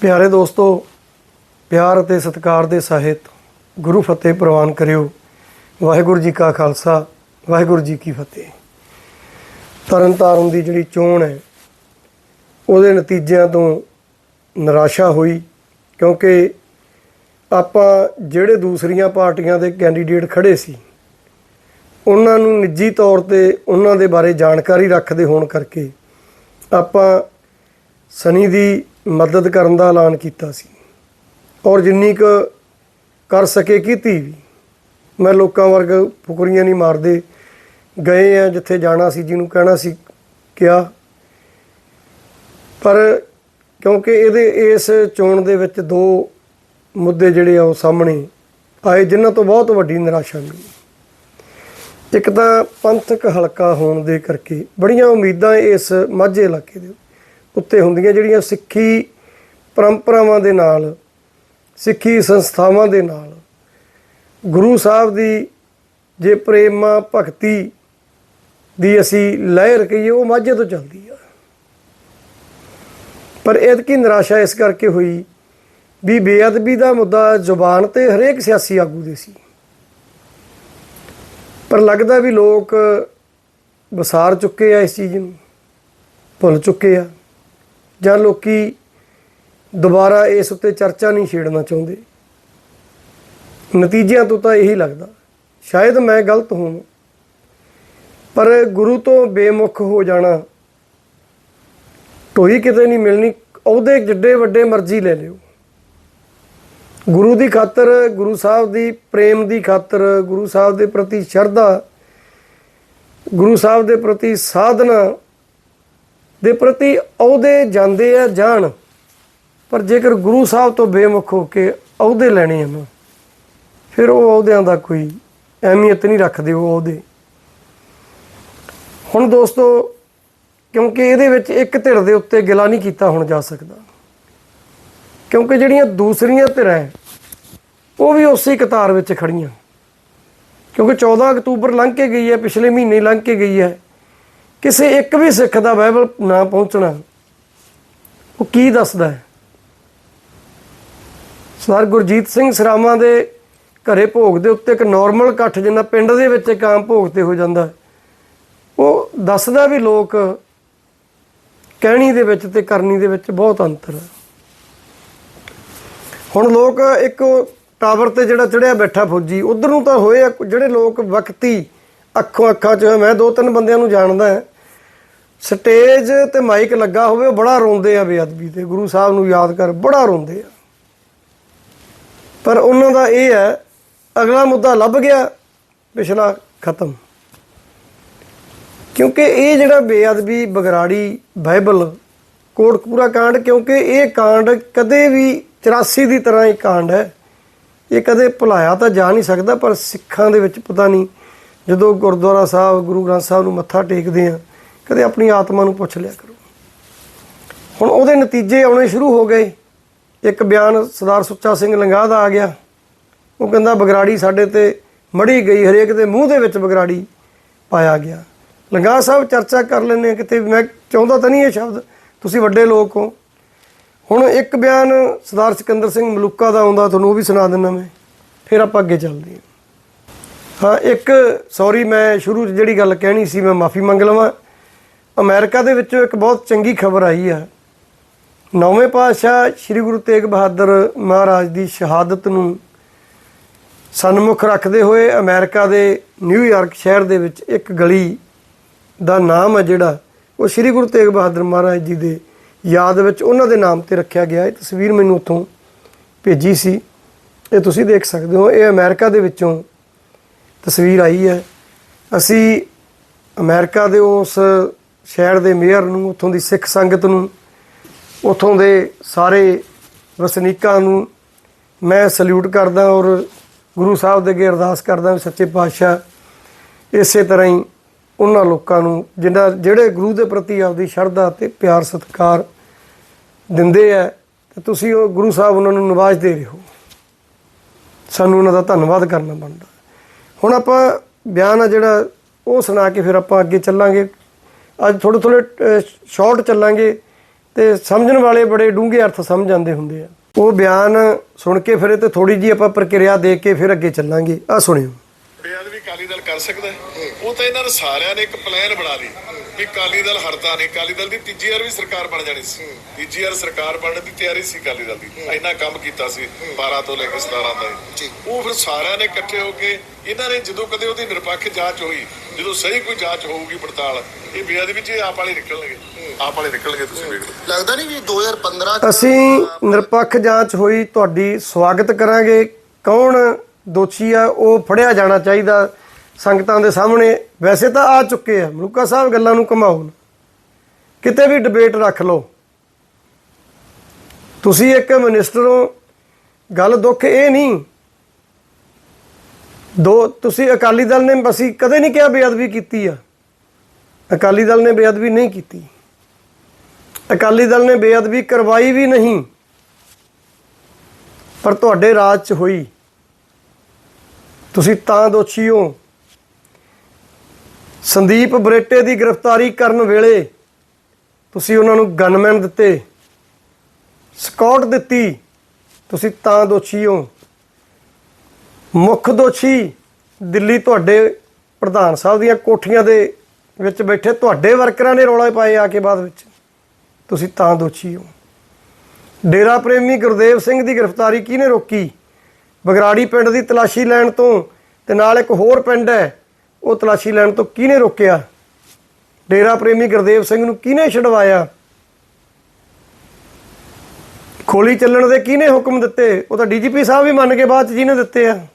ਪਿਆਰੇ ਦੋਸਤੋ, ਪਿਆਰ ਅਤੇ ਸਤਿਕਾਰ ਦੇ ਸਾਹਿਤ ਗੁਰੂ ਫਤਿਹ ਪ੍ਰਵਾਨ ਕਰਿਓ। ਵਾਹਿਗੁਰੂ ਜੀ ਕਾ ਖਾਲਸਾ, ਵਾਹਿਗੁਰੂ ਜੀ ਕੀ ਫਤਿਹ। ਤਰਨ ਤਾਰਨ ਦੀ ਜਿਹੜੀ ਚੋਣ ਹੈ, ਉਹਦੇ ਨਤੀਜਿਆਂ ਤੋਂ ਨਿਰਾਸ਼ਾ ਹੋਈ, ਕਿਉਂਕਿ ਆਪਾਂ ਜਿਹੜੇ ਦੂਸਰੀਆਂ ਪਾਰਟੀਆਂ ਦੇ ਕੈਂਡੀਡੇਟ ਖੜੇ ਸੀ, ਉਹਨਾਂ ਨੂੰ ਨਿੱਜੀ ਤੌਰ ਤੇ ਉਹਨਾਂ ਦੇ ਬਾਰੇ ਜਾਣਕਾਰੀ ਰੱਖਦੇ ਹੋਣ ਕਰਕੇ ਆਪਾਂ ਸਨੀ ਦੀ ਮਦਦ ਕਰਨ ਦਾ ਐਲਾਨ ਕੀਤਾ ਸੀ। ਔਰ ਜਿੰਨੀ ਕੁ ਕਰ ਸਕੇ ਕੀਤੀ ਵੀ। ਮੈਂ ਲੋਕਾਂ ਵਰਗ ਫੁਕਰੀਆਂ ਨਹੀਂ ਮਾਰਦੇ। ਗਏ ਆ ਜਿੱਥੇ ਜਾਣਾ ਸੀ, ਜਿਹਨੂੰ ਕਹਿਣਾ ਸੀ, ਕਿਹਾ। ਪਰ ਕਿਉਂਕਿ ਇਹਦੇ, ਇਸ ਚੋਣ ਦੇ ਵਿੱਚ ਦੋ ਮੁੱਦੇ ਜਿਹੜੇ ਆ ਉਹ ਸਾਹਮਣੇ ਆਏ, ਜਿਨ੍ਹਾਂ ਤੋਂ ਬਹੁਤ ਵੱਡੀ ਨਿਰਾਸ਼ਾ ਮਿਲੀ। ਇੱਕ ਤਾਂ ਪੰਥਕ ਹਲਕਾ ਹੋਣ ਦੇ ਕਰਕੇ ਬੜੀਆਂ ਉਮੀਦਾਂ ਇਸ ਮਾਝੇ ਇਲਾਕੇ ਦੇ ਉੱਤੇ ਹੁੰਦੀਆਂ ਜਿਹੜੀਆਂ ਸਿੱਖੀ ਪਰੰਪਰਾਵਾਂ ਦੇ ਨਾਲ, ਸਿੱਖੀ ਸੰਸਥਾਵਾਂ ਦੇ ਨਾਲ। ਗੁਰੂ ਸਾਹਿਬ ਦੀ ਜੇ ਪ੍ਰੇਮਾ ਭਗਤੀ ਦੀ ਅਸੀਂ ਲਹਿਰ ਕਹੀਏ, ਉਹ ਮਾਝੇ ਤੋਂ ਚੱਲਦੀ ਆ। ਪਰ ਇਹਦਕੀ ਨਿਰਾਸ਼ਾ ਇਸ ਕਰਕੇ ਹੋਈ ਵੀ ਬੇਅਦਬੀ ਦਾ ਮੁੱਦਾ ਜ਼ੁਬਾਨ ਤੇ ਹਰੇਕ ਸਿਆਸੀ ਆਗੂ ਦੇ ਸੀ। ਪਰ ਲੱਗਦਾ ਵੀ ਲੋਕ ਵਿਸਾਰ ਚੁੱਕੇ ਆ ਇਸ ਚੀਜ਼ ਨੂੰ, ਭੁੱਲ ਚੁੱਕੇ ਆ। ਜਾਂ ਲੋਕੀ ਦੁਬਾਰਾ ਇਸ ਉੱਤੇ ਚਰਚਾ ਨਹੀਂ ਛੇੜਨਾ ਚਾਹੁੰਦੇ। ਨਤੀਜਿਆਂ ਤੋਂ ਤਾਂ ਇਹੀ ਲੱਗਦਾ, ਸ਼ਾਇਦ ਮੈਂ ਗਲਤ ਹੋਵਾਂ, ਪਰ ਗੁਰੂ ਤੋਂ ਬੇਮੁਖ ਹੋ ਜਾਣਾ, ਢੋਈ ਕਿਤੇ ਨਹੀਂ ਮਿਲਣੀ ਉਹਦੇ ਜਿੱਡੇ ਵੱਡੇ ਮਰਜ਼ੀ ਲੈ ਲਿਓ। ਗੁਰੂ ਦੀ ਖਾਤਰ, ਗੁਰੂ ਸਾਹਿਬ ਦੀ ਪ੍ਰੇਮ ਦੀ ਖਾਤਰ, ਗੁਰੂ ਸਾਹਿਬ ਦੇ ਪ੍ਰਤੀ ਸ਼ਰਧਾ, ਗੁਰੂ ਸਾਹਿਬ ਦੇ ਪ੍ਰਤੀ ਸਾਧਨਾ ਦੇ ਪ੍ਰਤੀ ਅਹੁਦੇ ਜਾਂਦੇ ਆ, ਜਾਣ। ਪਰ ਜੇਕਰ ਗੁਰੂ ਸਾਹਿਬ ਤੋਂ ਬੇਮੁਖ ਹੋ ਕੇ ਅਹੁਦੇ ਲੈਣੇ ਹਨ ਫਿਰ ਉਹ ਅਹੁਦਿਆਂ ਦਾ ਕੋਈ ਅਹਿਮੀਅਤ ਨਹੀਂ ਰੱਖਦੇ ਉਹ ਅਹੁਦੇ। ਹੁਣ ਦੋਸਤੋ, ਕਿਉਂਕਿ ਇਹਦੇ ਵਿੱਚ ਇੱਕ ਧਿਰ ਦੇ ਉੱਤੇ ਗਿਲਾ ਨਹੀਂ ਕੀਤਾ ਹੁਣ ਜਾ ਸਕਦਾ। ਕਿਉਂਕਿ ਜਿਹੜੀਆਂ ਦੂਸਰੀਆਂ ਧਿਰਾਂ ਉਹ ਵੀ ਉਸੇ ਕਤਾਰ ਵਿੱਚ ਖੜੀਆਂ। ਕਿਉਂਕਿ 14 ਅਕਤੂਬਰ ਲੰਘ ਕੇ ਗਈ ਹੈ ਪਿਛਲੇ ਮਹੀਨੇ ਲੰਘ ਕੇ ਗਈ ਹੈ ਕਿਸੇ ਇੱਕ ਵੀ ਸਿੱਖ ਦਾ ਬਾਈਬਲ ਨਾ ਪਹੁੰਚਣਾ, ਉਹ ਕੀ ਦੱਸਦਾ ਹੈ? ਸਰ ਗੁਰਜੀਤ ਸਿੰਘ ਸਰਾਵਾਂ ਦੇ ਘਰੇ ਭੋਗ ਦੇ ਉੱਤੇ ਇੱਕ ਨਾਰਮਲ ਇਕੱਠ ਜਿੰਨਾ ਪਿੰਡ ਦੇ ਵਿੱਚ ਇੱਕ ਆਮ ਭੋਗ ਤੇ ਹੋ ਜਾਂਦਾ ਉਹ ਦੱਸਦਾ ਵੀ ਲੋਕ ਕਹਿਣੀ ਦੇ ਵਿੱਚ ਤੇ ਕਰਨੀ ਦੇ ਵਿੱਚ ਬਹੁਤ ਅੰਤਰ ਹੈ। ਹੁਣ ਲੋਕ ਇੱਕ ਟਾਵਰ ਤੇ ਜਿਹੜਾ ਚੜਿਆ ਬੈਠਾ ਫੌਜੀ, ਉਧਰ ਨੂੰ ਤਾਂ ਹੋਏ ਆ, ਜਿਹੜੇ ਲੋਕ ਵਕਤੀ ਅੱਖੋਂ ਅੱਖਾਂ 'ਚ, ਮੈਂ ਦੋ ਤਿੰਨ ਬੰਦਿਆਂ ਨੂੰ ਜਾਣਦਾ ਹਾਂ ਸਟੇਜ ਤੇ ਮਾਈਕ ਲੱਗਾ ਹੋਵੇ ਬੜਾ ਰੋਂਦੇ ਆ ਬੇਅਦਬੀ ਤੇ ਗੁਰੂ ਸਾਹਿਬ ਨੂੰ ਯਾਦ ਕਰ, ਬੜਾ ਰੋਂਦੇ ਆ। ਪਰ ਉਹਨਾਂ ਦਾ ਇਹ ਹੈ, ਅਗਲਾ ਮੁੱਦਾ ਲੱਭ ਗਿਆ, ਪਿਛਲਾ ਖਤਮ। ਕਿਉਂਕਿ ਇਹ ਜਿਹੜਾ ਬੇਅਦਬੀ, ਬਗਰਾੜੀ, ਬਾਈਬਲ ਕੋਟਕਪੂਰਾ ਕਾਂਡ, ਕਿਉਂਕਿ ਇਹ ਕਾਂਡ ਕਦੇ ਵੀ 84 ਦੀ ਤਰ੍ਹਾਂ ਹੀ ਕਾਂਡ ਹੈ। ਇਹ ਕਦੇ ਭੁਲਾਇਆ ਤਾਂ ਜਾ ਨਹੀਂ ਸਕਦਾ, ਪਰ ਸਿੱਖਾਂ ਦੇ ਵਿੱਚ ਪਤਾ ਨਹੀਂ, ਜਦੋਂ ਗੁਰਦੁਆਰਾ ਸਾਹਿਬ, ਗੁਰੂ ਗ੍ਰੰਥ ਸਾਹਿਬ ਨੂੰ ਮੱਥਾ ਟੇਕਦੇ ਆ ਕਦੇ ਆਪਣੀ ਆਤਮਾ ਨੂੰ ਪੁੱਛ ਲਿਆ ਕਰੋ। ਹੁਣ ਉਹਦੇ ਨਤੀਜੇ ਆਉਣੇ ਸ਼ੁਰੂ ਹੋ ਗਏ। ਇੱਕ ਬਿਆਨ ਸਰਦਾਰ ਸੁੱਚਾ ਸਿੰਘ ਲੰਗਾਹ ਦਾ ਆ ਗਿਆ। ਉਹ ਕਹਿੰਦਾ, ਬਗਰਾੜੀ ਸਾਡੇ ਤੇ ਮੜੀ ਗਈ, ਹਰੇਕ ਦੇ ਮੂੰਹ ਦੇ ਵਿੱਚ ਬਗਰਾੜੀ ਪਾਇਆ ਗਿਆ। ਲੰਗਾਹ ਸਾਹਿਬ ਚਰਚਾ ਕਰ ਲੈਂਦੇ ਕਿਤੇ ਮੈਂ ਚਾਹੁੰਦਾ ਤਾਂ ਨਹੀਂ ਇਹ ਸ਼ਬਦ, ਤੁਸੀਂ ਵੱਡੇ ਲੋਕ ਹੋ। ਹੁਣ ਇੱਕ ਬਿਆਨ ਸਰਦਾਰ ਸਿਕੰਦਰ ਸਿੰਘ ਮਲੂਕਾ ਦਾ ਆਉਂਦਾ, ਤੁਹਾਨੂੰ ਉਹ ਵੀ ਸੁਣਾ ਦਿੰਦਾ ਮੈਂ। ਫਿਰ ਆਪਾਂ ਅੱਗੇ ਚੱਲਦੇ ਹਾਂ। ਹਾਂ, ਇੱਕ ਸੌਰੀ ਮੈਂ ਸ਼ੁਰੂ 'ਚ ਜਿਹੜੀ ਗੱਲ ਕਹਿਣੀ ਸੀ, ਮੈਂ ਮਾਫੀ ਮੰਗ ਲਵਾਂ। ਅਮਰੀਕਾ ਦੇ ਵਿੱਚੋਂ ਇੱਕ ਬਹੁਤ ਚੰਗੀ ਖਬਰ ਆਈ ਆ ਨੌਵੇਂ ਪਾਤਸ਼ਾਹ ਸ੍ਰੀ ਗੁਰੂ ਤੇਗ ਬਹਾਦਰ ਮਹਾਰਾਜ ਦੀ ਸ਼ਹਾਦਤ ਨੂੰ ਸਨਮੁਖ ਰੱਖਦੇ ਹੋਏ ਅਮਰੀਕਾ ਦੇ ਨਿਊਯਾਰਕ ਸ਼ਹਿਰ ਦੇ ਵਿੱਚ ਇੱਕ ਗਲੀ ਦਾ ਨਾਮ ਹੈ ਜਿਹੜਾ, ਉਹ ਸ੍ਰੀ ਗੁਰੂ ਤੇਗ ਬਹਾਦਰ ਮਹਾਰਾਜ ਜੀ ਦੇ ਯਾਦ ਵਿੱਚ ਉਹਨਾਂ ਦੇ ਨਾਮ ਤੇ ਰੱਖਿਆ ਗਿਆ। ਇਹ ਤਸਵੀਰ ਮੈਨੂੰ ਉੱਥੋਂ ਭੇਜੀ ਸੀ। ਇਹ ਤੁਸੀਂ ਦੇਖ ਸਕਦੇ ਹੋ, ਇਹ ਅਮਰੀਕਾ ਦੇ ਵਿੱਚੋਂ ਤਸਵੀਰ ਆਈ ਹੈ। ਅਸੀਂ ਅਮਰੀਕਾ ਦੇ ਉਸ ਸ਼ਹਿਰ ਦੇ ਮੇਅਰ ਨੂੰ, ਉੱਥੋਂ ਦੀ ਸਿੱਖ ਸੰਗਤ ਨੂੰ, ਉੱਥੋਂ ਦੇ ਸਾਰੇ ਵਸਨੀਕਾਂ ਨੂੰ ਮੈਂ ਸਲੂਟ ਕਰਦਾ ਔਰ ਗੁਰੂ ਸਾਹਿਬ ਦੇ ਅੱਗੇ ਅਰਦਾਸ ਕਰਦਾ ਵੀ ਸੱਚੇ ਪਾਤਸ਼ਾਹ, ਇਸੇ ਤਰ੍ਹਾਂ ਹੀ ਉਹਨਾਂ ਲੋਕਾਂ ਨੂੰ ਜਿਨ੍ਹਾਂ ਜਿਹੜੇ ਗੁਰੂ ਦੇ ਪ੍ਰਤੀ ਆਪਦੀ ਸ਼ਰਧਾ ਤੇ ਪਿਆਰ ਸਤਿਕਾਰ ਦਿੰਦੇ ਆ, ਤੇ ਤੁਸੀਂ ਉਹ ਗੁਰੂ ਸਾਹਿਬ ਉਹਨਾਂ ਨੂੰ ਨਿਵਾਜਦੇ ਰਹੇ ਹੋ। ਸਾਨੂੰ ਉਹਨਾਂ ਦਾ ਧੰਨਵਾਦ ਕਰਨਾ ਬਣਦਾ। ਹੁਣ ਆਪਾਂ ਬਿਆਨ ਆ ਜਿਹੜਾ, ਉਹ ਸੁਣਾ ਕੇ ਫਿਰ ਆਪਾਂ ਅੱਗੇ ਚੱਲਾਂਗੇ। ਅੱਜ ਥੋੜੇ ਥੋੜੇ ਸ਼ਾਰਟ ਚੱਲਾਂਗੇ ਤੇ ਸਮਝਣ ਵਾਲੇ ਬੜੇ ਡੂੰਘੇ ਅਰਥ ਸਮਝ ਆਉਂਦੇ ਹੁੰਦੇ ਆ। ਉਹ ਬਿਆਨ ਸੁਣ ਕੇ ਫਿਰ ਤੇ ਥੋੜੀ ਜੀ ਆਪਾਂ ਪ੍ਰਕਿਰਿਆ ਦੇ ਕੇ ਫਿਰ ਅੱਗੇ ਚੱਲਾਂਗੇ। ਆ ਸੁਣਿਓ। ਬੇਅਦਬੀ ਅਕਾਲੀ ਦਲ ਕਰ ਸਕਦਾ ਉਹ ਤਾਂ ਇਹਨਾਂ ਨੇ ਸਾਰਿਆਂ ਨੇ ਇੱਕ ਪਲਾਨ ਬਣਾ ਲਈ। ਵੀ ਅਕਾਲੀ ਦਲ ਹਰਦਾ ਨਹੀਂ ਅਕਾਲੀ ਦਲ ਦੀ ਤੀਜੀ ਵਾਰ ਵੀ ਸਰਕਾਰ ਬਣ ਜਾਣੀ ਸੀ। ਤੀਜੀ ਵਾਰ ਸਰਕਾਰ ਬਣਨ ਦੀ ਤਿਆਰੀ ਸੀ ਅਕਾਲੀ ਦਲ ਦੀ। ਇੰਨਾ ਕੰਮ ਕੀਤਾ ਸੀ 12 ਤੋਂ ਲੈ ਕੇ 17 ਤੱਕ ਉਹ ਫਿਰ ਸਾਰਿਆਂ ਨੇ ਇਕੱਠੇ ਹੋ ਕੇ ਇਹਨਾਂ ਨੇ ਜਦੋਂ ਕਦੇ ਉਹਦੀ ਨਿਰਪੱਖ ਜਾਂਚ ਹੋਈ ਜਦੋਂ ਸਹੀ ਕੋਈ ਜਾਂਚ ਹੋਊਗੀ ਪੜਤਾਲ ਇਹ ਬੇਅਦਬੀ ਚ ਆਪ ਵਾਲੇ ਨਿਕਲਣਗੇ। ਆਪ ਵਾਲੇ ਨਿਕਲਣਗੇ ਤੁਸੀਂ ਵੇਖ। ਲਓ ਲੱਗਦਾ ਨਹੀਂ ਵੀ 2015 ਚ ਅਸੀਂ ਨਿਰਪੱਖ ਜਾਂਚ ਹੋਈ ਤੁਹਾਡੀ ਸਵਾਗਤ ਕਰਾਂਗੇ। ਕੌਣ ਦੋਸ਼ੀ ਆ ਉਹ ਫੜਿਆ ਜਾਣਾ ਚਾਹੀਦਾ ਸੰਗਤਾਂ ਦੇ ਸਾਹਮਣੇ। ਵੈਸੇ ਤਾਂ ਆ ਚੁੱਕੇ ਆ, ਮਲੂਕਾ ਸਾਹਿਬ ਗੱਲਾਂ ਨੂੰ ਘਮਾਓ ਕਿਤੇ ਵੀ ਡਿਬੇਟ ਰੱਖ ਲਓ। ਤੁਸੀਂ ਇੱਕ ਮਿਨਿਸਟਰ ਹੋ, ਗੱਲ ਦੁੱਖ ਇਹ ਨਹੀਂ। ਦੋ, ਤੁਸੀਂ ਅਕਾਲੀ ਦਲ ਨੇ ਅਸੀਂ ਕਦੇ ਨਹੀਂ ਕਿਹਾ ਬੇਅਦਬੀ ਕੀਤੀ ਆ। ਅਕਾਲੀ ਦਲ ਨੇ ਬੇਅਦਬੀ ਨਹੀਂ ਕੀਤੀ। ਅਕਾਲੀ ਦਲ ਨੇ ਬੇਅਦਬੀ ਕਰਵਾਈ ਵੀ ਨਹੀਂ। ਪਰ ਤੁਹਾਡੇ ਰਾਜ 'ਚ ਹੋਈ। ਤੁਸੀਂ ਤਾਂ ਦੋਸ਼ੀ ਹੋ। ਸੰਦੀਪ ਬਰੇਟੇ ਦੀ ਗ੍ਰਿਫਤਾਰੀ ਕਰਨ ਵੇਲੇ ਤੁਸੀਂ ਉਹਨਾਂ ਨੂੰ ਗਨਮੈਨ ਦਿੱਤੇ ਸਕਾਟ ਦਿੱਤੀ, ਤੁਸੀਂ ਤਾਂ ਦੋਸ਼ੀ ਹੋ। ਮੁੱਖ ਦੋਸ਼ੀ ਦਿੱਲੀ ਤੁਹਾਡੇ ਪ੍ਰਧਾਨ ਸਾਹਿਬ ਦੀਆਂ ਕੋਠੀਆਂ ਦੇ ਵਿੱਚ ਬੈਠੇ ਤੁਹਾਡੇ ਵਰਕਰਾਂ ਨੇ ਰੌਲਾ ਪਾਏ ਆ ਕੇ ਬਾਅਦ ਵਿੱਚ। ਤੁਸੀਂ ਤਾਂ ਦੋਸ਼ੀ ਹੋ। ਡੇਰਾ ਪ੍ਰੇਮੀ ਗੁਰਦੇਵ ਸਿੰਘ ਦੀ ਗ੍ਰਿਫਤਾਰੀ ਕਿਹਨੇ ਰੋਕੀ? ਬਗਰਾੜੀ ਪਿੰਡ ਦੀ ਤਲਾਸ਼ੀ ਲੈਣ ਤੋਂ ਤੇ ਨਾਲ ਇੱਕ ਹੋਰ ਪਿੰਡ ਹੈ ਉਹ ਤਲਾਸ਼ੀ ਲੈਣ ਤੋਂ ਕਿਹਨੇ ਰੋਕਿਆ? ਡੇਰਾ ਪ੍ਰੇਮੀ ਗੁਰਦੇਵ ਸਿੰਘ ਨੂੰ ਕਿਹਨੇ ਛਡਵਾਇਆ? ਖੋਲੀ ਚੱਲਣ ਦੇ ਕਿਹਨੇ ਹੁਕਮ ਦਿੱਤੇ? ਉਹ ਤਾਂ ਡੀਜੀਪੀ ਸਾਹਿਬ ਵੀ ਮੰਨ ਕੇ ਬਾਅਦ ਚ ਜਿਹਨੇ ਦਿੱਤੇ ਆ।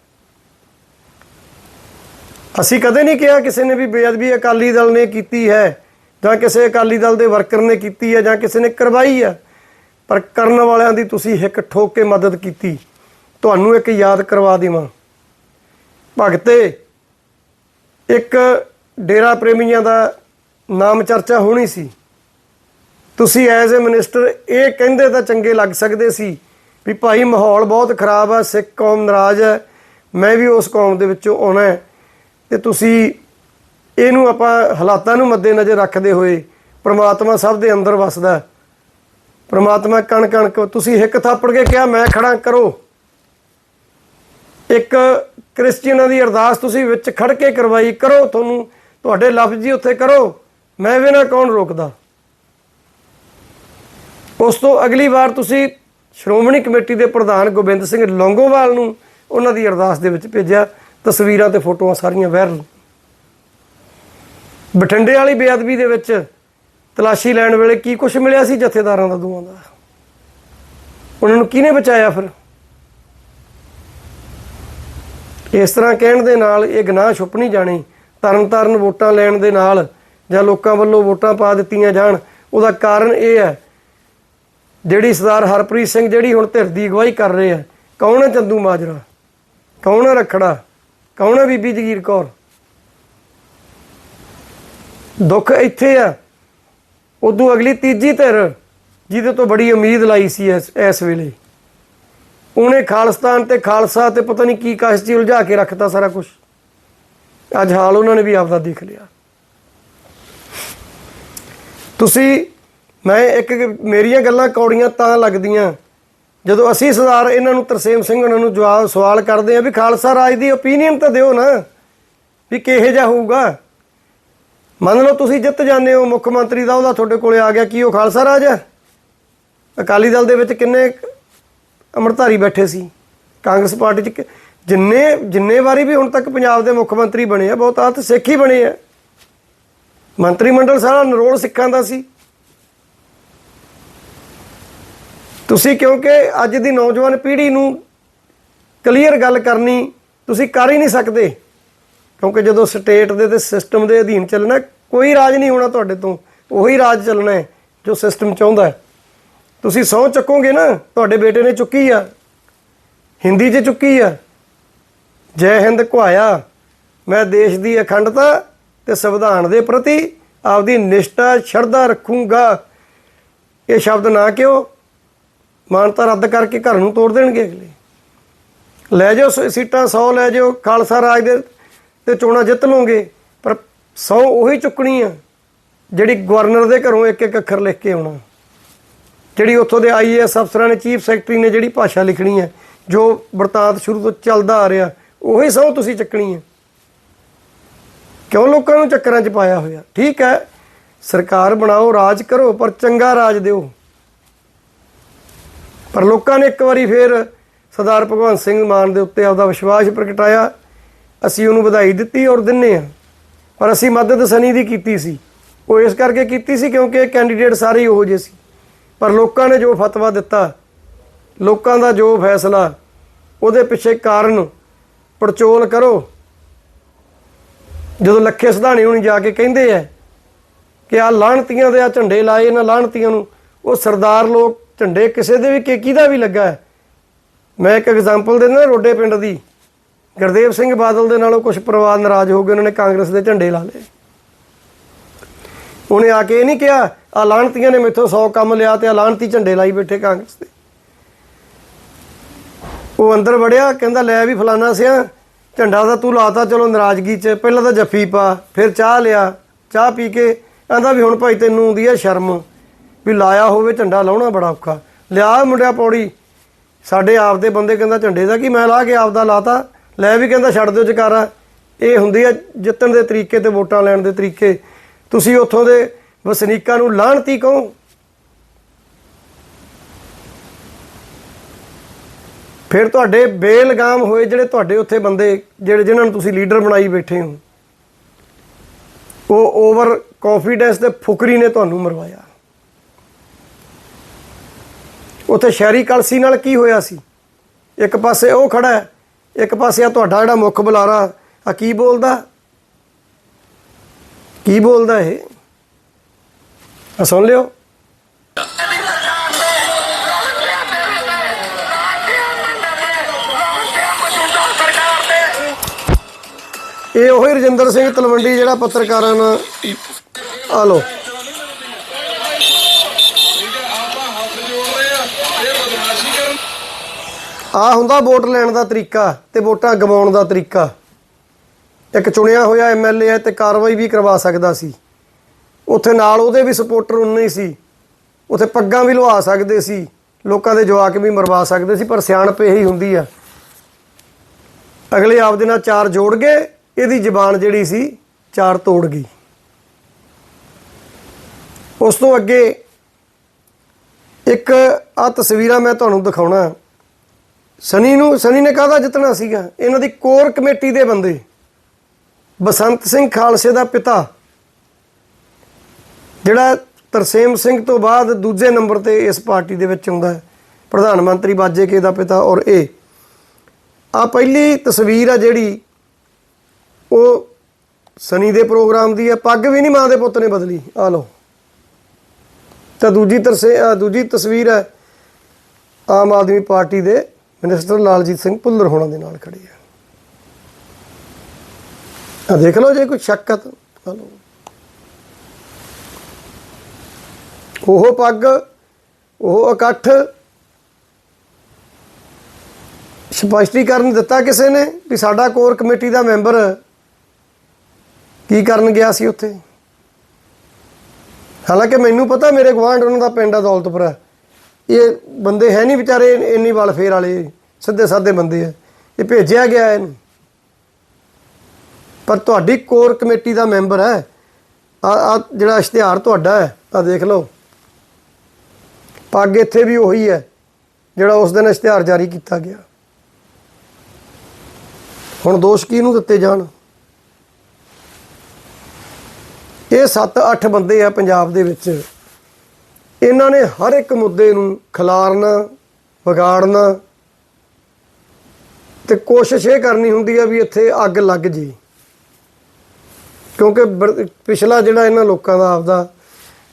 ਅਸੀਂ ਕਦੇ ਨਹੀਂ ਕਿਹਾ ਕਿਸੇ ਨੇ ਵੀ ਬੇਅਦਬੀ ਅਕਾਲੀ ਦਲ ਨੇ ਕੀਤੀ ਹੈ, ਜਾਂ ਕਿਸੇ ਅਕਾਲੀ ਦਲ ਦੇ ਵਰਕਰ ਨੇ ਕੀਤੀ ਹੈ, ਜਾਂ ਕਿਸੇ ਨੇ ਕਰਵਾਈ ਹੈ ਪਰ ਕਰਨ ਵਾਲਿਆਂ ਦੀ ਤੁਸੀਂ ਇੱਕ ਠੋਕ ਕੇ ਮਦਦ ਕੀਤੀ। ਤੁਹਾਨੂੰ ਇੱਕ ਯਾਦ ਕਰਵਾ ਦੇਵਾਂ। ਭਗਤੇ ਇੱਕ ਡੇਰਾ ਪ੍ਰੇਮੀਆਂ ਦਾ ਨਾਮ ਚਰਚਾ ਹੋਣੀ ਸੀ। ਤੁਸੀਂ ਐਜ਼ ਅ ਮਿਨਿਸਟਰ ਇਹ ਕਹਿੰਦੇ ਤਾਂ ਚੰਗੇ ਲੱਗ ਸਕਦੇ ਸੀ ਵੀ ਭਾਈ ਮਾਹੌਲ ਬਹੁਤ ਖਰਾਬ ਆ, ਸਿੱਖ ਕੌਮ ਨਾਰਾਜ਼ ਹੈ ਮੈਂ ਵੀ ਉਸ ਕੌਮ ਦੇ ਵਿੱਚੋਂ ਆਉਣਾ ਹੈ। ਤੇ ਤੁਸੀਂ ਇਹਨੂੰ ਆਪਾਂ ਹਾਲਾਤਾਂ ਨੂੰ ਮੱਦੇਨਜ਼ਰ ਰੱਖਦੇ ਹੋਏ ਪ੍ਰਮਾਤਮਾ ਸਭ ਦੇ ਅੰਦਰ ਵਸਦਾ ਹੈ। ਪ੍ਰਮਾਤਮਾ ਕਣ ਕਣ ਤੁਸੀਂ ਇੱਕ ਥਾਪੜ ਕੇ ਕਿਹਾ, ਮੈਂ ਖੜਾ ਕਰੋ। ਇੱਕ ਕ੍ਰਿਸਚੀਅਨਾਂ ਦੀ ਅਰਦਾਸ ਤੁਸੀਂ ਵਿੱਚ ਖੜ ਕੇ ਕਰਵਾਈ, ਕਰੋ ਤੁਹਾਨੂੰ, ਤੁਹਾਡੇ ਲਫ਼ਜ਼ ਜੀ ਉੱਥੇ ਕਰੋ, ਮੈਂ ਵੀ ਨਾ ਕੌਣ ਰੋਕਦਾ। ਉਸ ਤੋਂ ਅਗਲੀ ਵਾਰ ਤੁਸੀਂ ਸ਼੍ਰੋਮਣੀ ਕਮੇਟੀ ਦੇ ਪ੍ਰਧਾਨ ਗੋਬਿੰਦ ਸਿੰਘ ਲੌਂਗੋਵਾਲ ਨੂੰ ਉਹਨਾਂ ਦੀ ਅਰਦਾਸ ਦੇ ਵਿੱਚ ਭੇਜਿਆ, ਤਸਵੀਰਾਂ ਤੇ ਫੋਟੋਆਂ ਸਾਰੀਆਂ ਵਾਇਰਲ ਬਠਿੰਡੇ ਵਾਲੀ ਬੇਅਦਬੀ ਦੇ ਵਿੱਚ ਤਲਾਸ਼ੀ ਲੈਣ ਵੇਲੇ ਕੀ ਕੁਝ ਮਿਲਿਆ ਸੀ ਜਥੇਦਾਰਾਂ ਦਾ ਦੋਵਾਂ ਦਾ? ਉਹਨਾਂ ਨੂੰ ਕਿਹਨੇ ਬਚਾਇਆ ਫਿਰ? ਇਸ ਤਰ੍ਹਾਂ ਕਹਿਣ ਦੇ ਨਾਲ ਇਹ ਗਨਾਹ ਛੁਪ ਨਹੀਂ ਜਾਣੀ। ਤਰਨ ਤਾਰਨ ਵੋਟਾਂ ਲੈਣ ਦੇ ਨਾਲ ਜਾਂ ਲੋਕਾਂ ਵੱਲੋਂ ਵੋਟਾਂ ਪਾ ਦਿੱਤੀਆਂ ਜਾਣ, ਉਹਦਾ ਕਾਰਨ ਇਹ ਹੈ, ਜਿਹੜੀ ਸਰਦਾਰ ਹਰਪ੍ਰੀਤ ਸਿੰਘ ਜਿਹੜੀ ਹੁਣ ਧਿਰ ਦੀ ਅਗਵਾਈ ਕਰ ਰਹੇ ਆ, ਕੌਣ ਹੈ ਚੰਦੂ ਮਾਜਰਾ? ਕੌਣ ਹੈ ਰਖੜਾ? ਕੌਣ ਹੈ ਬੀਬੀ ਜਗੀਰ ਕੌਰ? ਦੁੱਖ ਇੱਥੇ ਆ, ਉਦੋਂ ਅਗਲੀ ਤੀਜੀ ਧਿਰ, ਜਿਹਦੇ ਤੋਂ ਬੜੀ ਉਮੀਦ ਲਾਈ ਸੀ ਇਸ ਇਸ ਵੇਲੇ। ਉਹਨੇ ਖਾਲਿਸਤਾਨ ਤੇ ਖਾਲਸਾ ਤੇ ਪਤਾ ਨਹੀਂ ਕੀ ਕਾਸ਼ 'ਚ ਉਲਝਾ ਕੇ ਰੱਖਤਾ ਸਾਰਾ ਕੁਝ ਅੱਜ ਹਾਲ ਉਹਨਾਂ ਨੇ ਵੀ ਆਪਦਾ ਦੇਖ ਲਿਆ। ਤੁਸੀਂ, ਮੈਂ ਇੱਕ ਮੇਰੀਆਂ ਗੱਲਾਂ ਕੌੜੀਆਂ ਤਾਂ ਲੱਗਦੀਆਂ, ਜਦੋਂ ਅਸੀਂ ਸਰਦਾਰ ਇਹਨਾਂ ਨੂੰ ਤਰਸੇਮ ਸਿੰਘ ਉਹਨਾਂ ਨੂੰ ਜਵਾਬ, ਸਵਾਲ ਕਰਦੇ ਆ ਵੀ ਖਾਲਸਾ ਰਾਜ ਦੀ ਓਪੀਨੀਅਨ ਤਾਂ ਦਿਓ ਨਾ, ਵੀ ਕਿਹੋ ਜਿਹਾ ਹੋਊਗਾ। ਮੰਨ ਲਓ ਤੁਸੀਂ ਜਿੱਤ ਜਾਂਦੇ ਹੋ, ਮੁੱਖ ਮੰਤਰੀ ਦਾ ਉਹਦਾ ਤੁਹਾਡੇ ਕੋਲੇ ਆ ਗਿਆ, ਕੀ ਉਹ ਖਾਲਸਾ ਰਾਜ ਹੈ? ਅਕਾਲੀ ਦਲ ਦੇ ਵਿੱਚ ਕਿੰਨੇ ਅੰਮ੍ਰਿਤਧਾਰੀ ਬੈਠੇ ਸੀ। ਕਾਂਗਰਸ ਪਾਰਟੀ ਚ ਕਿ- ਜਿੰਨੇ ਜਿੰਨੇ ਵਾਰੀ ਵੀ ਹੁਣ ਤੱਕ ਪੰਜਾਬ ਦੇ ਮੁੱਖ ਮੰਤਰੀ ਬਣੇ ਆ, ਬਹੁਤ ਆਤ ਸਿੱਖ ਹੀ ਬਣੇ ਆ। ਮੰਤਰੀ ਮੰਡਲ ਸਾਰਾ ਨਰੋਲ ਸਿੱਖਾਂ ਦਾ ਸੀ। ਤੁਸੀਂ ਕਿਉਂਕਿ ਅੱਜ ਦੀ ਨੌਜਵਾਨ ਪੀੜ੍ਹੀ ਨੂੰ ਕਲੀਅਰ ਗੱਲ ਕਰਨੀ ਤੁਸੀਂ ਕਰ ਹੀ ਨਹੀਂ ਸਕਦੇ। ਕਿਉਂਕਿ ਜਦੋਂ ਸਟੇਟ ਦੇ ਤੇ ਸਿਸਟਮ ਦੇ ਅਧੀਨ ਚੱਲਣਾ, ਕੋਈ ਰਾਜ ਨਹੀਂ ਹੋਣਾ ਤੁਹਾਡੇ ਤੋਂ। ਉਹੀ ਰਾਜ ਚੱਲਣਾ ਜੋ ਸਿਸਟਮ ਚਾਹੁੰਦਾ ਹੈ। ਤੁਸੀਂ ਸਹੁੰ ਚੱਕੋਗੇ ਨਾ, ਤੁਹਾਡੇ ਬੇਟੇ ਨੇ ਚੁੱਕੀ ਆ। ਹਿੰਦੀ 'ਚ ਚੁੱਕੀ ਆ। ਜੈ ਹਿੰਦ ਕੁਹਾਇਆ ਮੈਂ ਦੇਸ਼ ਦੀ ਅਖੰਡਤਾ ਤੇ ਸੰਵਿਧਾਨ ਦੇ ਪ੍ਰਤੀ ਆਪਦੀ ਨਿਸ਼ਠਾ, ਸ਼ਰਧਾ ਰੱਖੂੰਗਾ। ਇਹ ਸ਼ਬਦ ਨਾ ਕਿਉ? ਮਾਨਤਾ ਰੱਦ ਕਰਕੇ ਘਰ ਨੂੰ ਤੋੜ ਦੇਣਗੇ ਅਗਲੇ। ਲੈ ਜਾਓ ਸ- ਸੀਟਾਂ 100 ਲੈ ਜਾਓ, ਖਾਲਸਾ ਰਾਜ ਦੇ ਤੇ ਚੋਣਾਂ ਜਿੱਤ ਲਓਗੇ। ਪਰ 100 ਉਹੀ ਚੁੱਕਣੀ ਆ, ਜਿਹੜੀ ਗਵਰਨਰ ਦੇ ਘਰੋਂ ਇੱਕ ਇੱਕ ਅੱਖਰ ਲਿਖ ਕੇ ਆਉਣਾ। ਜਿਹੜੀ ਉੱਥੋਂ ਦੇ ਆਈਏਐਸ ਅਫਸਰਾਂ ਨੇ, ਚੀਫ ਸੈਕਟਰੀ ਨੇ ਜਿਹੜੀ ਭਾਸ਼ਾ ਲਿਖਣੀ ਹੈ, ਜੋ ਵਰਤਾਂਤ ਸ਼ੁਰੂ ਤੋਂ ਚੱਲਦਾ ਆ ਰਿਹਾ, ਉਹੀ ਸਭ ਤੁਸੀਂ ਚੱਕਣੀ ਹੈ। ਕਿਉਂ ਲੋਕਾਂ ਨੂੰ ਚੱਕਰਾਂ 'ਚ ਪਾਇਆ ਹੋਇਆ? ਠੀਕ ਹੈ, ਸਰਕਾਰ ਬਣਾਓ, ਰਾਜ ਕਰੋ, ਪਰ ਚੰਗਾ ਰਾਜ ਦਿਓ। ਪਰ ਲੋਕਾਂ ਨੇ ਇੱਕ ਵਾਰੀ ਫੇਰ ਸਰਦਾਰ ਭਗਵੰਤ ਸਿੰਘ ਮਾਨ ਦੇ ਉੱਤੇ ਆਪਦਾ ਵਿਸ਼ਵਾਸ ਪ੍ਰਗਟਾਇਆ। ਅਸੀਂ ਉਹਨੂੰ ਵਧਾਈ ਦਿੱਤੀ ਔਰ ਦਿੰਨੇ ਆ ਪਰ ਅਸੀਂ ਮਦਦ ਸਨੀ ਦੀ ਕੀਤੀ ਸੀ। ਉਹ ਇਸ ਕਰਕੇ ਕੀਤੀ ਸੀ ਕਿਉਂਕਿ ਕੈਂਡੀਡੇਟ ਸਾਰੇ ਹੀ ਉਹੋ ਜਿਹੇ ਸੀ। ਪਰ ਲੋਕਾਂ ਨੇ ਜੋ ਫਤਵਾ ਦਿੱਤਾ, ਲੋਕਾਂ ਦਾ ਜੋ ਫੈਸਲਾ, ਉਹਦੇ ਪਿੱਛੇ ਕਾਰਨ ਪੜਚੋਲ ਕਰੋ। ਜਦੋਂ ਲੱਖੇ ਸਿਧਾਣੀ ਹੁਣੀ ਜਾ ਕੇ ਕਹਿੰਦੇ ਐ ਕਿ ਆ ਲਾਹਣਤੀਆਂ ਦੇ ਆ ਝੰਡੇ ਲਾਏ ਇਹਨਾਂ ਲਾਹਣਤੀਆਂ ਨੂੰ, ਉਹ ਸਰਦਾਰ ਲੋਕ ਝੰਡੇ ਕਿਸੇ ਦੇ ਵੀ ਕਿ, ਕਿਹਦਾ ਵੀ ਲੱਗਾ ਮੈਂ ਇੱਕ ਐਗਜ਼ਾਮਪਲ ਦਿੰਦਾ ਰੋਡੇ ਪਿੰਡ ਦੀ। ਗੁਰਦੇਵ ਸਿੰਘ ਬਾਦਲ ਦੇ ਨਾਲੋਂ ਕੁਝ ਪਰਿਵਾਰ ਨਾਰਾਜ਼ ਹੋ ਗਏ, ਉਹਨਾਂ ਨੇ ਕਾਂਗਰਸ ਦੇ ਝੰਡੇ ਲਾ ਲਏ। ਉਹਨੇ ਆ ਕੇ ਇਹ ਨਹੀਂ ਕਿਹਾ ਆ ਲਾਹਣਤੀਆਂ ਨੇ ਮੇਥੋਂ 100 ਕੰਮ ਲਿਆ ਤੇ ਆ ਲਾਹਣਤੀ ਝੰਡੇ ਲਾਈ ਬੈਠੇ ਕਾਂਗਰਸ ਦੇ। ਉਹ ਅੰਦਰ ਵੜਿਆ, ਕਹਿੰਦਾ, ਲੈ ਵੀ ਫਲਾਣਾ ਸਿਆ, ਝੰਡਾ ਤਾਂ ਤੂੰ ਲਾਤਾ, ਚਲੋ ਨਾਰਾਜ਼ਗੀ 'ਚ। ਪਹਿਲਾਂ ਤਾਂ ਜੱਫੀ ਪਾ, ਫਿਰ ਚਾਹ ਲਿਆ, ਚਾਹ ਪੀ ਕੇ ਕਹਿੰਦਾ ਵੀ ਹੁਣ ਭਾਈ ਤੈਨੂੰ ਆਉਂਦੀ ਆ ਸ਼ਰਮ, ਵੀ ਲਾਇਆ ਹੋਵੇ ਝੰਡਾ, ਲਾਉਣਾ ਬੜਾ ਔਖਾ। ਲਿਆ ਮੁੰਡਿਆ ਪੌੜੀ, ਸਾਡੇ ਆਪ ਦੇ ਬੰਦੇ ਕਹਿੰਦਾ ਝੰਡੇ ਦਾ ਕਿ, ਮੈਂ ਲਾ ਕੇ ਆਪਦਾ ਲਾਤਾ, ਲੈ ਵੀ ਕਹਿੰਦਾ ਛੱਡ ਦਿਓ ਜਕਾਰਾ। ਇਹ ਹੁੰਦੀ ਆ ਜਿੱਤਣ ਦੇ ਤਰੀਕੇ ਤੇ ਵੋਟਾਂ ਲੈਣ ਦੇ ਤਰੀਕੇ। ਤੁਸੀਂ ਉੱਥੋਂ ਦੇ ਵਸਨੀਕਾਂ ਨੂੰ ਲਾਹਣਤੀ ਕਹੋ। ਫਿਰ ਤੁਹਾਡੇ ਬੇਲਗਾਮ ਹੋਏ ਜਿਹੜੇ ਤੁਹਾਡੇ ਉੱਥੇ ਬੰਦੇ, ਜਿਹੜੇ ਜਿਨ੍ਹਾਂ ਨੂੰ ਤੁਸੀਂ ਲੀਡਰ ਬਣਾਈ ਬੈਠੇ ਹੋ, ਉਹ ਓਵਰ ਕੌਨਫੀਡੈਂਸ ਤੇ ਫੁਕਰੀ ਨੇ ਤੁਹਾਨੂੰ ਮਰਵਾਇਆ। ਉੱਥੇ ਸ਼ਹਿਰੀ ਕਲਸੀ ਨਾਲ ਕੀ ਹੋਇਆ ਸੀ? ਇੱਕ ਪਾਸੇ ਉਹ ਖੜਾ ਹੈ, ਇੱਕ ਪਾਸੇ ਆ ਤੁਹਾਡਾ ਜਿਹੜਾ ਮੁੱਖ ਬੁਲਾਰਾ, ਆ ਕੀ ਬੋਲਦਾ? ਕੀ ਬੋਲਦਾ ਇਹ? ਆ ਸੁਣ ਲਿਓ। ਇਹ ਉਹੀ ਰਜਿੰਦਰ ਸਿੰਘ ਤਲਵੰਡੀ ਜਿਹੜਾ ਪੱਤਰਕਾਰਾਂ ਨਾਲ ਆ ਲੋ ਆ ਹੁੰਦਾ ਵੋਟ ਲੈਣ ਦਾ ਤਰੀਕਾ ਤੇ ਵੋਟਾਂ ਗਵਾਉਣ ਦਾ ਤਰੀਕਾ। ਇੱਕ ਚੁਣਿਆ ਹੋਇਆ ਐਮਐਲਏ ਹੈ ਤੇ ਕਾਰਵਾਈ ਵੀ ਕਰਵਾ ਸਕਦਾ ਸੀ। ਉੱਥੇ ਨਾਲ ਉਹਦੇ ਵੀ ਸਪੋਰਟਰ ਉਨੇ ਹੀ ਸੀ। ਉੱਥੇ ਪੱਗਾਂ ਵੀ ਲਵਾ ਸਕਦੇ ਸੀ। ਲੋਕਾਂ ਦੇ ਜਵਾਕ ਵੀ ਮਰਵਾ ਸਕਦੇ ਸੀ, ਪਰ ਸਿਆਣਪ ਇਹੀ ਹੁੰਦੀ ਆ। ਅਗਲੇ ਆਪਦੇ ਨਾਲ ਚਾਰ ਜੋੜ ਗਏ, ਇਹਦੀ ਜ਼ਬਾਨ ਜਿਹੜੀ ਸੀ, ਚਾਰ ਤੋੜ ਗਈ। ਉਸ ਤੋਂ ਅੱਗੇ ਇੱਕ ਆ ਤਸਵੀਰਾਂ ਮੈਂ ਤੁਹਾਨੂੰ ਦਿਖਾਉਣਾ। ਸਨੀ ਨੂੰ, ਸਨੀ ਨੇ ਕਾਹਦਾ ਜਿੱਤਣਾ ਸੀਗਾ? ਇਹਨਾਂ ਦੀ ਕੋਰ ਕਮੇਟੀ ਦੇ ਬੰਦੇ। ਬਸੰਤ ਸਿੰਘ ਖਾਲਸੇ ਦਾ ਪਿਤਾ। ਜਿਹੜਾ ਤਰਸੇਮ ਸਿੰਘ ਤੋਂ ਬਾਅਦ ਦੂਜੇ ਨੰਬਰ ਤੇ ਇਸ ਪਾਰਟੀ ਦੇ ਵਿੱਚ ਆਉਂਦਾ ਹੈ, ਪ੍ਰਧਾਨ ਮੰਤਰੀ ਬਾਜੇ ਕੇ ਦਾ ਪਿਤਾ ਔਰ ਇਹ। ਆ ਪਹਿਲੀ ਤਸਵੀਰ ਆ ਜਿਹੜੀ ਉਹ ਸਨੀ ਦੇ ਪ੍ਰੋਗਰਾਮ ਦੀ ਹੈ ਪੱਗ ਵੀ ਨਹੀਂ ਮਾਂ ਦੇ ਪੁੱਤ ਨੇ ਬਦਲੀ, ਆ ਲਓ। ਤਾਂ ਦੂਜੀ ਤਰਸੇ ਦੂਜੀ ਤਸਵੀਰ ਹੈ ਆਮ ਆਦਮੀ ਪਾਰਟੀ ਦੇ ਮਿਨਿਸਟਰ ਲਾਲਜੀਤ ਸਿੰਘ ਭੁੱਲਰ ਹੋਣਾ ਦੇ ਨਾਲ ਖੜੇ ਹੈ ਆ ਦੇਖ ਲਓ ਜੇ ਕੋਈ ਸ਼ੱਕ ਹੈ ਤਾਂ ਆ ਲਓ ਉਹ ਪੱਗ, ਉਹ ਇਕੱਠ। ਸਪਸ਼ਟੀਕਰਨ ਦਿੱਤਾ ਕਿਸੇ ਨੇ ਵੀ ਸਾਡਾ ਕੋਰ ਕਮੇਟੀ ਦਾ ਮੈਂਬਰ ਕੀ ਕਰਨ ਗਿਆ ਸੀ ਉੱਥੇ? ਹਾਲਾਂਕਿ ਮੈਨੂੰ ਪਤਾ ਮੇਰੇ ਗਵਾਂਢ ਉਹਨਾਂ ਦਾ ਪਿੰਡ ਆ ਦੌਲਤਪੁਰਾ ਇਹ ਬੰਦੇ ਹੈ ਨਹੀਂ ਵਿਚਾਰੇ, ਇੰਨੀ ਵਾਲ ਫੇਰ ਵਾਲੇ ਸਿੱਧੇ ਸਾਦੇ ਬੰਦੇ ਆ। ਇਹ ਭੇਜਿਆ ਗਿਆ ਇਹਨੂੰ। ਪਰ ਤੁਹਾਡੀ ਕੋਰ ਕਮੇਟੀ ਦਾ ਮੈਂਬਰ ਹੈ। ਆ ਆ ਜਿਹੜਾ ਇਸ਼ਤਿਹਾਰ ਤੁਹਾਡਾ ਹੈ ਆ ਦੇਖ ਲਓ। ਪੱਗ ਇੱਥੇ ਵੀ ਉਹੀ ਹੈ, ਜਿਹੜਾ ਉਸ ਦਿਨ ਇਸ਼ਤਿਹਾਰ ਜਾਰੀ ਕੀਤਾ ਗਿਆ। ਹੁਣ ਦੋਸ਼ ਕਿਹਨੂੰ ਦਿੱਤੇ ਜਾਣ? ਇਹ 7-8 ਬੰਦੇ ਆ ਪੰਜਾਬ ਦੇ ਵਿੱਚ। ਇਹਨਾਂ ਨੇ ਹਰ ਇੱਕ ਮੁੱਦੇ ਨੂੰ ਖਿਲਾਰਨਾ, ਵਿਗਾੜਨਾ ਤੇ ਕੋਸ਼ਿਸ਼ ਇਹ ਕਰਨੀ ਹੁੰਦੀ ਆ ਵੀ ਇੱਥੇ ਅੱਗ ਲੱਗ ਜੇ। ਕਿਉਂਕਿ ਬਰ- ਪਿਛਲਾ ਜਿਹੜਾ ਇਹਨਾਂ ਲੋਕਾਂ ਦਾ ਆਪਦਾ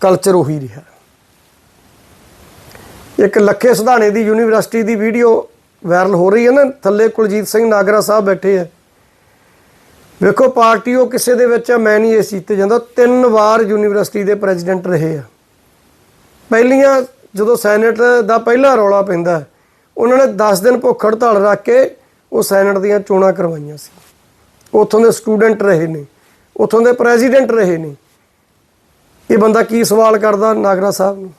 ਕਲਚਰ ਉਹੀ ਰਿਹਾ। ਇੱਕ ਲੱਖੇ ਸਿਧਾਣੇ ਦੀ ਯੂਨੀਵਰਸਿਟੀ ਦੀ ਵੀਡੀਓ ਵਾਇਰਲ ਹੋ ਰਹੀ ਹੈ ਨਾ, ਥੱਲੇ ਕੁਲਜੀਤ ਸਿੰਘ ਨਾਗਰਾ ਸਾਹਿਬ ਬੈਠੇ ਆ। ਵੇਖੋ, ਪਾਰਟੀ ਉਹ ਕਿਸੇ ਦੇ ਵਿੱਚ ਆ, ਮੈਂ ਨਹੀਂ ਇਸ ਚੀਜ਼ ਤੇ ਜਾਂਦਾ। ਤਿੰਨ ਵਾਰ ਯੂਨੀਵਰਸਿਟੀ ਦੇ ਪ੍ਰੈਜ਼ੀਡੈਂਟ ਰਹੇ ਆ। ਪਹਿਲੀਆਂ ਜਦੋਂ ਸੈਨੇਟ ਦਾ ਪਹਿਲਾ ਰੌਲਾ ਪੈਂਦਾ, ਉਹਨਾਂ ਨੇ 10 ਦਿਨ ਭੁੱਖ ਹੜਤਾਲ ਰੱਖ ਕੇ ਉਹ ਸੈਨੇਟ ਦੀਆਂ ਚੋਣਾਂ ਕਰਵਾਈਆਂ ਸੀ। ਉੱਥੋਂ ਦੇ ਸਟੂਡੈਂਟ ਰਹੇ ਨੇ, ਉੱਥੋਂ ਦੇ ਪ੍ਰੈਜ਼ੀਡੈਂਟ ਰਹੇ ਨੇ। ਇਹ ਬੰਦਾ ਕੀ ਸਵਾਲ ਕਰਦਾ ਨਾਗਰਾ ਸਾਹਿਬ ਨੂੰ?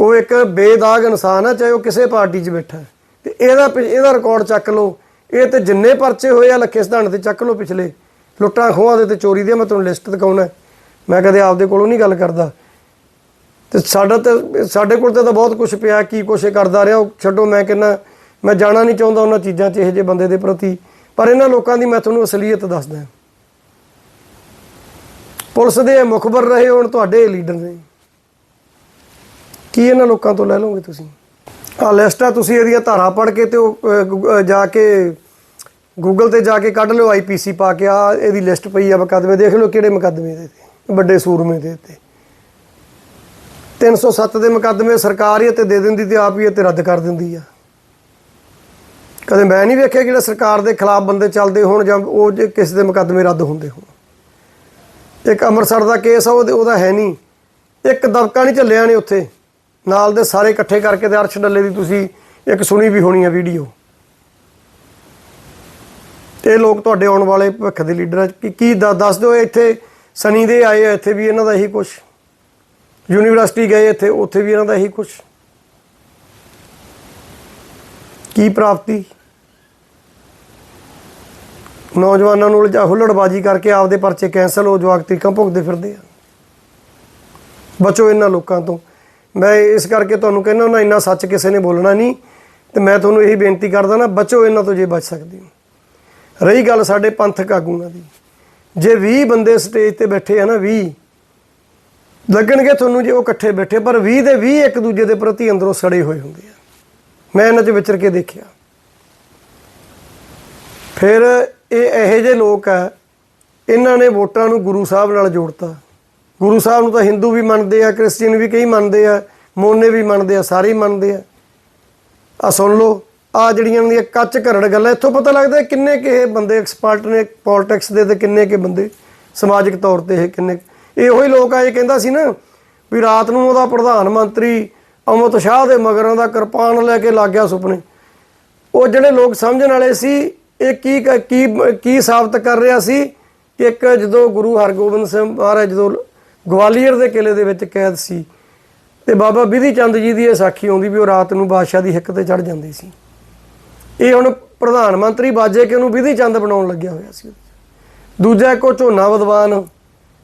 ਉਹ ਇੱਕ ਬੇਦਾਗ ਇਨਸਾਨ ਆ, ਚਾਹੇ ਉਹ ਕਿਸੇ ਪਾਰਟੀ 'ਚ ਬੈਠਾ ਹੈ। ਤੇ ਇਹਦਾ ਪਿ- ਇਹਦਾ ਰਿਕਾਰਡ ਚੱਕ ਲਓ। ਇਹ ਤੇ ਜਿੰਨੇ ਪਰਚੇ ਹੋਏ ਆ, ਲੱਖੇ ਸਧਾਨ ਤੇ ਚੱਕ ਲਓ ਪਿਛਲੇ। ਲੁੱਟਾਂ ਖੋਹਾਂ ਦੇ ਤੇ ਚੋਰੀ ਦੇ ਮੈਂ ਤੁਹਾਨੂੰ ਲਿਸਟ ਦਿਖਾਉਣਾ ਮੈਂ ਕਦੇ ਆਪਦੇ ਕੋਲੋਂ ਨਹੀਂ ਗੱਲ ਕਰਦਾ। ਤੇ ਸਾਡਾ ਤੇ, ਸਾਡੇ ਕੋਲ ਤੇ ਤਾਂ ਬਹੁਤ ਕੁਝ ਪਿਆ, ਕੀ ਕੁਛ ਇਹ ਕਰਦਾ ਰਿਹਾ, ਉਹ ਛੱਡੋ, ਮੈਂ ਕਹਿੰਦਾ ਮੈਂ ਜਾਣਾ ਨਹੀਂ ਚਾਹੁੰਦਾ ਉਹਨਾਂ ਚੀਜ਼ਾਂ 'ਚ, ਇਹੋ ਜਿਹੇ ਬੰਦੇ ਦੇ ਪ੍ਰਤੀ। ਪਰ ਇਹਨਾਂ ਲੋਕਾਂ ਦੀ ਮੈਂ ਤੁਹਾਨੂੰ ਅਸਲੀਅਤ ਦੱਸਦਾ ਪੁਲਿਸ ਦੇ ਮੁਖਬਰ ਰਹੇ ਹੁਣ, ਤੁਹਾਡੇ ਲੀਡਰ ਨੇ। ਕੀ ਇਹਨਾਂ ਲੋਕਾਂ ਤੋਂ ਲੈ ਲਓਗੇ ਤੁਸੀਂ? ਆ ਲਿਸਟ ਆ ਤੁਸੀਂ ਇਹਦੀਆਂ ਧਾਰਾ ਪੜ੍ਹ ਕੇ ਤੇ ਉਹ ਅਹ, ਜਾ ਕੇ ਗੂਗਲ ਤੇ ਜਾ ਕੇ ਕੱਢ ਲਿਓ ਆਈਪੀਸੀ ਪਾ ਕੇ। ਆ ਇਹਦੀ ਲਿਸਟ ਪਈ ਆ ਮੁਕੱਦਮੇ ਦੇਖ ਲਓ ਕਿਹੜੇ ਮੁਕੱਦਮੇ ਦੇ ਤੇ ਵੱਡੇ ਸੂਰਮੇ ਦੇ ਤੇ। 307 ਦੇ ਮੁਕੱਦਮੇ ਸਰਕਾਰ ਹੀ ਤੇ ਦੇ ਦਿੰਦੀ ਤੇ ਆਪ ਹੀ ਤੇ ਰੱਦ ਕਰ ਦਿੰਦੀ ਆ। ਕਦੇ ਮੈਂ ਨਹੀਂ ਵੇਖਿਆ ਕਿ ਜਿਹੜਾ ਸਰਕਾਰ ਦੇ ਖਿਲਾਫ ਬੰਦੇ ਚੱਲਦੇ ਹੋਣ ਜਾਂ ਉਹ ਜੇ ਕਿਸੇ ਦੇ ਮੁਕੱਦਮੇ ਰੱਦ ਹੁੰਦੇ ਹੋਣ। ਇੱਕ ਅੰਮ੍ਰਿਤਸਰ ਦਾ ਕੇਸ ਆ ਉਹਦਾ ਹੈ ਨਹੀਂ। ਇੱਕ ਦਬਕਾ ਨਹੀਂ ਚੱਲਿਆ ਨੇ ਉੱਥੇ। ਨਾਲ ਦੇ ਸਾਰੇ ਇਕੱਠੇ ਕਰਕੇ ਤੇ ਅਰਸ਼ ਡੱਲੇ ਦੀ ਤੁਸੀਂ ਇੱਕ ਸੁਣੀ ਵੀ ਹੋਣੀ ਆ ਵੀਡੀਓ। ਤੇ ਇਹ ਲੋਕ ਤੁਹਾਡੇ ਆਉਣ ਵਾਲੇ ਭਵਿੱਖ ਦੇ ਲੀਡਰ ਆ ਕੀ ਕੀ ਦੱਸ ਦਿਓ ਇੱਥੇ ਸਨੀ ਦੇ ਆਏ ਇੱਥੇ ਵੀ ਇਹਨਾਂ ਦਾ ਇਹੀ ਕੁਛ। ਯੂਨੀਵਰਸਿਟੀ ਗਏ ਇੱਥੇ, ਉੱਥੇ ਵੀ ਇਹਨਾਂ ਦਾ ਇਹੀ ਕੁਛ। ਕੀ ਪ੍ਰਾਪਤੀ? ਨੌਜਵਾਨਾਂ ਨੂੰ ਉਲਝਾ ਹੁੱਲੜਬਾਜੀ ਕਰਕੇ ਆਪਦੇ ਪਰਚੇ ਕੈਂਸਲ ਹੋ, ਜਵਾਕ ਤਰੀਕਾਂ ਭੁਗਦੇ ਫਿਰਦੇ ਆ। ਬਚੋ ਇਹਨਾਂ ਲੋਕਾਂ ਤੋਂ। ਮੈਂ ਇਸ ਕਰਕੇ ਤੁਹਾਨੂੰ ਕਹਿੰਦਾ ਉਹਨਾਂ ਇੰਨਾ ਸੱਚ ਕਿਸੇ ਨੇ ਬੋਲਣਾ ਨਹੀਂ। ਤੇ ਮੈਂ ਤੁਹਾਨੂੰ ਇਹੀ ਬੇਨਤੀ ਕਰਦਾ ਨਾ, ਬਚੋ ਇਹਨਾਂ ਤੋਂ ਜੇ ਬਚ ਸਕਦੇ ਹੋ। ਰਹੀ ਗੱਲ ਸਾਡੇ ਪੰਥਕ ਆਗੂਆਂ ਦੀ। ਜੇ 20 ਬੰਦੇ ਸਟੇਜ ਤੇ ਬੈਠੇ ਆ ਨਾ 20 ਲੱਗਣਗੇ ਤੁਹਾਨੂੰ ਜੇ ਉਹ ਇਕੱਠੇ ਬੈਠੇ, ਪਰ 20 ਦੇ 20 ਇੱਕ ਦੂਜੇ ਦੇ ਪ੍ਰਤੀ ਅੰਦਰੋਂ ਸੜੇ ਹੋਏ ਹੁੰਦੇ ਆ। ਮੈਂ ਇਹਨਾਂ 'ਚ ਵਿਚਰ ਕੇ ਦੇਖਿਆ। ਫਿਰ ਇਹ ਇਹੋ ਜਿਹੇ ਲੋਕ ਆ, ਇਹਨਾਂ ਨੇ ਵੋਟਾਂ ਨੂੰ ਗੁਰੂ ਸਾਹਿਬ ਨਾਲ ਜੋੜਤਾ। ਗੁਰੂ ਸਾਹਿਬ ਨੂੰ ਤਾਂ ਹਿੰਦੂ ਵੀ ਮੰਨਦੇ ਆ, ਕ੍ਰਿਸਚੀਅਨ ਵੀ ਕਈ ਮੰਨਦੇ ਆ, ਮੋਨੇ ਵੀ ਮੰਨਦੇ ਆ, ਸਾਰੇ ਹੀ ਮੰਨਦੇ ਆ। ਆ ਸੁਣ ਲਓ ਆ ਜਿਹੜੀਆਂ ਦੀਆਂ ਕੱਚ ਘਰੜ ਗੱਲਾਂ, ਇੱਥੋਂ ਪਤਾ ਲੱਗਦਾ ਕਿੰਨੇ ਕਿ ਇਹ ਬੰਦੇ ਐਕਸਪਰਟ ਨੇ ਪੋਲਿਟਿਕਸ ਦੇ ਤੇ ਕਿੰਨੇ ਕਿ ਬੰਦੇ, ਸਮਾਜਿਕ ਤੌਰ ਤੇ ਇਹ ਕਿੰਨੇ ਇਹੋ ਹੀ ਲੋਕ ਆ, ਇਹ ਕਹਿੰਦਾ ਸੀ ਨਾ ਵੀ ਰਾਤ ਨੂੰ ਉਹਦਾ ਪ੍ਰਧਾਨ ਮੰਤਰੀ ਅਮਿਤ ਸ਼ਾਹ ਦੇ ਮਗਰਾਂ ਦਾ ਕਿਰਪਾਨ ਲੈ ਕੇ ਲੱਗ ਗਿਆ ਸੁਪਨੇ। ਉਹ ਜਿਹੜੇ ਲੋਕ ਸਮਝਣ ਵਾਲੇ ਸੀ, ਇਹ ਕੀ ਕ- ਕੀ ਕੀ ਸਾਬਤ ਕਰ ਰਿਹਾ ਸੀ ਕਿ ਇੱਕ ਜਦੋਂ ਗੁਰੂ ਹਰਗੋਬਿੰਦ ਸਿੰਘ ਮਹਾਰਾਜ ਜਦੋਂ ਗਵਾਲੀਅਰ ਦੇ ਕਿਲੇ ਦੇ ਵਿੱਚ ਕੈਦ ਸੀ ਤੇ ਬਾਬਾ ਬਿਧੀ ਚੰਦ ਜੀ ਦੀ ਇਹ ਸਾਖੀ ਆਉਂਦੀ ਵੀ ਉਹ ਰਾਤ ਨੂੰ ਬਾਦਸ਼ਾਹ ਦੀ ਹਿੱਕ ਤੇ ਚੜ ਜਾਂਦੀ ਸੀ। ਇਹ ਹੁਣ ਪ੍ਰਧਾਨ ਮੰਤਰੀ ਬਾਜੇ ਕਿ ਉਹਨੂੰ ਬਿਧੀ ਚੰਦ ਬਣਾਉਣ ਲੱਗਿਆ ਹੋਇਆ ਸੀ। ਦੂਜਾ ਇੱਕੋ ਝੋਨਾ ਵਿਦਵਾਨ।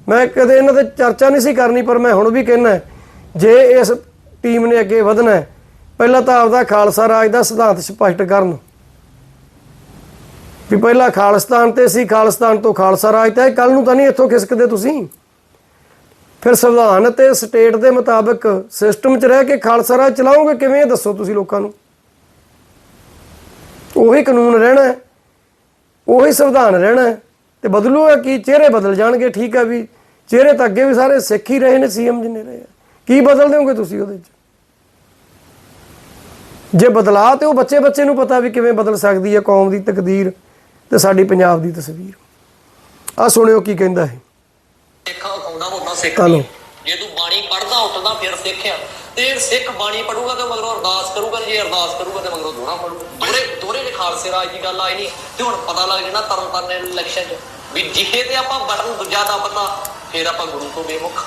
ਮੈਂ ਕਦੇ ਇਹਨਾਂ ਤੇ ਚਰਚਾ ਨਹੀਂ ਸੀ ਕਰਨੀ, ਪਰ ਮੈਂ ਹੁਣ ਵੀ ਕਹਿਣਾ ਜੇ ਇਸ ਟੀਮ ਨੇ ਅੱਗੇ ਵਧਣਾ ਪਹਿਲਾਂ ਤਾਂ ਆਪਦਾ ਖਾਲਸਾ ਰਾਜ ਦਾ ਸਿਧਾਂਤ ਸਪਸ਼ਟ ਕਰਨ। ਵੀ ਪਹਿਲਾਂ ਖਾਲਿਸਤਾਨ ਤੇ ਸੀ, ਖਾਲਿਸਤਾਨ ਤੋਂ ਖਾਲਸਾ ਰਾਜ ਤਾਂ ਕੱਲ ਨੂੰ ਤਾਂ ਨਹੀਂ ਇੱਥੋਂ ਖਿਸਕਦੇ ਤੁਸੀਂ। ਫਿਰ ਸੰਵਿਧਾਨ ਤੇ ਸਟੇਟ ਦੇ ਮੁਤਾਬਕ ਸਿਸਟਮ 'ਚ ਰਹਿ ਕੇ ਖਾਲਸਾ ਰਾਜ ਚਲਾਉਂਗੇ ਕਿਵੇਂ? ਦੱਸੋ ਤੁਸੀਂ ਲੋਕਾਂ ਨੂੰ। ਉਹੀ ਕਾਨੂੰਨ ਰਹਿਣਾ ਹੈ। ਉਹੀ ਸੰਵਿਧਾਨ ਰਹਿਣਾ ਹੈ। ਤੇ ਬਦਲੂਗਾ ਕੀ? ਚਿਹਰੇ ਬਦਲ ਜਾਣਗੇ, ਠੀਕ ਆ ਵੀ। ਚਿਹਰੇ ਤਾਂ ਅੱਗੇ ਵੀ ਸਾਰੇ ਸਿੱਖ ਹੀ ਰਹੇ ਨੇ, ਸੀਐਮ ਜਿੰਨੇ ਰਹੇ ਆ। ਕੀ ਬਦਲ ਦਿਓਗੇ ਤੁਸੀਂ ਉਹਦੇ 'ਚ? ਜੇ ਬਦਲਾ ਤੇ ਉਹ ਬੱਚੇ ਬੱਚੇ ਨੂੰ ਪਤਾ ਵੀ ਕਿਵੇਂ ਬਦਲ ਸਕਦੀ ਹੈ ਕੌਮ ਦੀ ਤਕਦੀਰ ਤੇ ਸਾਡੀ ਪੰਜਾਬ ਦੀ ਤਸਵੀਰ। ਆ ਸੁਣਿਓ ਕੀ ਕਹਿੰਦਾ ਹੈ। ਸਿੱਖ ਆਉਂਦਾ ਹੁੰਦਾ ਸਿੱਖ ਹਲੋ। ਜੇ ਤੂੰ ਬਾਣੀ ਪੜਦਾ ਉੱਠਦਾ ਫਿਰ ਸਿੱਖਿਆ ਤੇ ਸਿੱਖ ਬਾਣੀ ਪੜੂਗਾ ਤੇ ਮਗਰੋਂ ਅਰਦਾਸ ਕਰੂਗਾ ਜੇ ਅਰਦਾਸ ਕਰੂਗਾ ਤੇ ਮਗਰੋਂ ਦੋਹਰਾ ਪੜੂਗਾ ਦੋਰੇ ਦੋਰੇ ਦੇ ਖਾਲਸੇ ਰਾਜ ਦੀ ਗੱਲ ਆਈ ਨਹੀਂ ਤੇ ਹੁਣ ਪਤਾ ਲੱਗ ਜਾਣਾ ਤਰਨ ਤਾਰਨ ਦੇ ਇਲੈਕਸ਼ਨ 'ਚ ਵੀ ਜਿਹੇ ਤੇ ਆਪਾਂ ਬਟਨ ਦੂਜਾ ਦੱਬਤਾ ਫਿਰ ਆਪਾਂ ਗੁਰੂ ਤੋਂ ਬੇਮੁਖ।